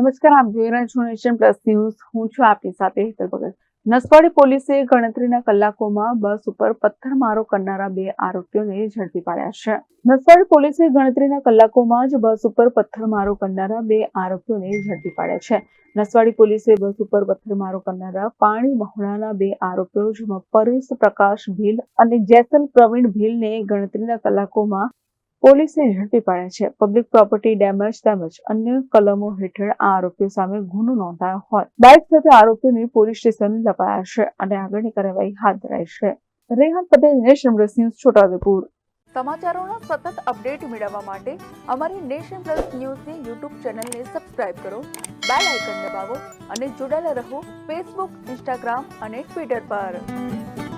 નમસ્કાર, આપ જોઈ રહ્યા છો નેશન પ્લસ ન્યૂઝ. હું છું આપની સાથે હેતલ ભગત. નસવાડી પોલીસે ગણતરીના કલાકોમાં બસ ઉપર પથ્થરમારો કરનારા બે આરોપીઓને ઝડપી પાડ્યા છે. નસવાડી પોલીસે ગણતરીના કલાકોમાં જ બસ ઉપર પથ્થરમારો કરનારા બે આરોપીઓને ઝડપી પાડ્યા છે. નસવાડી પોલીસે બસ ઉપર પથ્થરમારો કરનારા પાણી મહોડાના બે આરોપીઓ જેમાં પરેશ પ્રકાશ ભીલ અને જેસલ પ્રવીણ ભીલને ગણતરીના કલાકોમાં પોલીસે ઝડપી પાડ્યા છે. પબ્લિક પ્રોપર્ટી ડેમેજ તેમજ અન્ય કલમો હેઠળ આ આરોપીઓ સામે ગુનો નોંધાયો હોય. બાઇક સાથે આરોપીઓને પોલીસ સ્ટેશન લપાયા છે અને આગળની કાર્યવાહી હાથ ધરાઈ છે. Rehan Patel nation plus news, Chhota Udepur. સમાચારોના સતત અપડેટ મેળવવા માટે અમારી નેશન પ્લસ ન્યૂઝની યુટ્યુબ ચેનલને સબસ્ક્રાઇબ કરો, બેલ આઇકન દબાવો અને જોડાયેલા રહો ફેસબુક ઇન્સ્ટાગ્રામ અને ટ્વિટર પર.